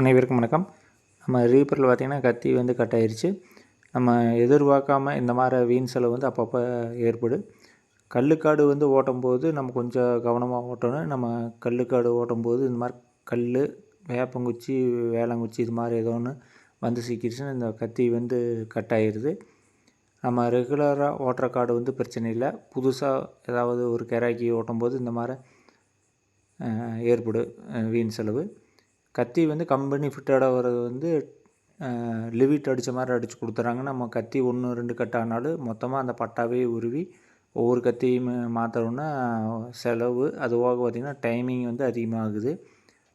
அனைவருக்கும் வணக்கம். நம்ம ரீப்பரில் பார்த்திங்கன்னா கத்தி வந்து கட் ஆயிடுச்சு நம்ம எதிர்பார்க்காம இந்த மாதிரி வீண் செலவு வந்து அப்பப்போ ஏற்படும். கல்லுக்காடு வந்து ஓட்டும்போது நம்ம கொஞ்சம் கவனமாக ஓட்டணும். நம்ம கல்லுக்காடு ஓட்டும்போது இந்த மாதிரி கல் வேப்பங்குச்சி வேளாங்குச்சி இது மாதிரி ஏதோ ஒன்று வந்து சிக்கிடுச்சுன்னா இந்த கத்தி வந்து கட் ஆயிடுது நம்ம ரெகுலராக ஓட்டுற காடு வந்து பிரச்சனை இல்லை. புதுசாக ஏதாவது ஒரு கெராக்கி ஓட்டும்போது இந்த மாதிரி ஏற்படும் வீண் செலவு. கத்தி வந்து கம்பெனி ஃபிட்டடாக வர்றது வந்து லிவிட் அடித்த மாதிரி அடித்து கொடுத்துறாங்க. நம்ம கத்தி ஒன்று ரெண்டு கட் ஆனாலும் மொத்தமாக அந்த பட்டாவே உருவி ஒவ்வொரு கத்தியும் மாற்றணுன்னா செலவு. அது போக பார்த்திங்கன்னா டைமிங் வந்து அதிகமாகுது.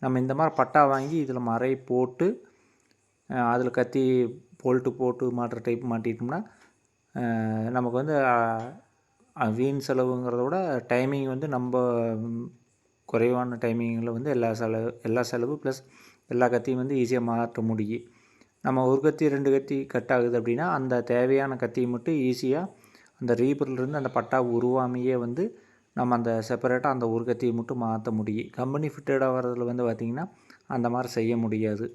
நம்ம இந்த மாதிரி பட்டா வாங்கி இதில் மறை போட்டு அதில் கத்தி போல்ட்டு போட்டு மாட்டுற டைப் மாட்டிட்டோம்னா நமக்கு வந்து வீண் செலவுங்கிறத விட டைமிங் வந்து நம்ம குறைவான டைமிங்கில் வந்து எல்லா செலவு எல்லா செலவு ப்ளஸ் எல்லா கத்தியும் வந்து ஈஸியாக மாற்ற முடியும் நம்ம ஒரு கத்தி ரெண்டு கத்தி கட் ஆகுது அப்படின்னா அந்த தேவையான கத்தியை மட்டும் ஈஸியாக அந்த ரீபர்லேருந்து அந்த பட்டா உருவாமையே வந்து நம்ம அந்த செப்பரேட்டாக அந்த ஒரு கத்தியை மட்டும் மாற்ற முடியும் கம்பெனி ஃபிட்டடாக வர்றதில் வந்து பார்த்திங்கன்னா அந்த மாதிரி செய்ய முடியாது.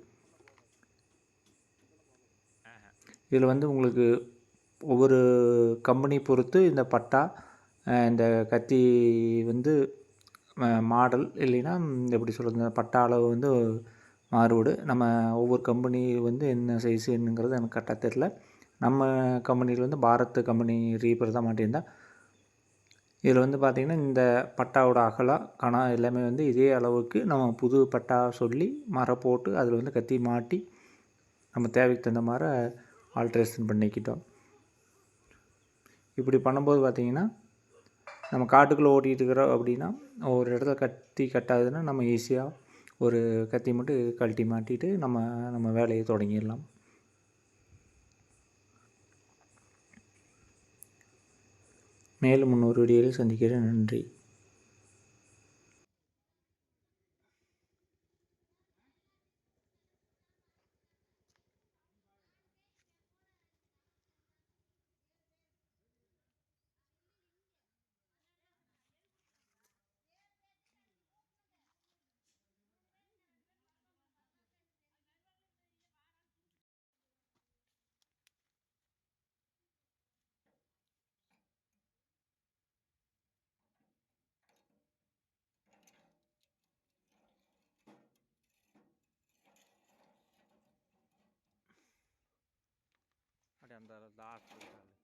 இதில் வந்து உங்களுக்கு ஒவ்வொரு கம்பெனி பொறுத்து இந்த பட்டா இந்த கத்தி வந்து மாடல் இல்லைன்னா எப்படி சொல்கிறது பட்டா அளவு வந்து மாறுபடு. நம்ம ஒவ்வொரு கம்பெனி வந்து என்ன சைஸு என்னங்கிறது எனக்கு கரெக்டாக தெரில நம்ம கம்பெனியில் வந்து பாரத் கம்பெனி ரீப்பர் தான் மாட்டியிருந்தேன் இதில் வந்து பார்த்திங்கன்னா இந்த பட்டாவோட அகலம் கணா எல்லாமே வந்து இதே அளவுக்கு நம்ம புது பட்டா சொல்லி மரம் போட்டு அதில் வந்து கத்தி மாட்டி நம்ம தேவைக்கு தகுந்த மாதிரி ஆல்ட்ரேஷன் பண்ணிக்கிட்டோம். இப்படி பண்ணும்போது பார்த்திங்கன்னா நம்ம காட்டுக்குள்ளே ஓட்டிகிட்டு இருக்கிறோம் அப்படின்னா ஒரு இடத்துல கத்தி கட்டாதுன்னா நம்ம ஈஸியாக ஒரு கத்தி மட்டும் கழட்டி மாட்டிட்டு நம்ம நம்ம வேலையை தொடங்கிடலாம். மேலும் முன்னொரு வீடியோவில் சந்திக்கிறேன். நன்றி. దాంట్లో ఆడుతుంటారు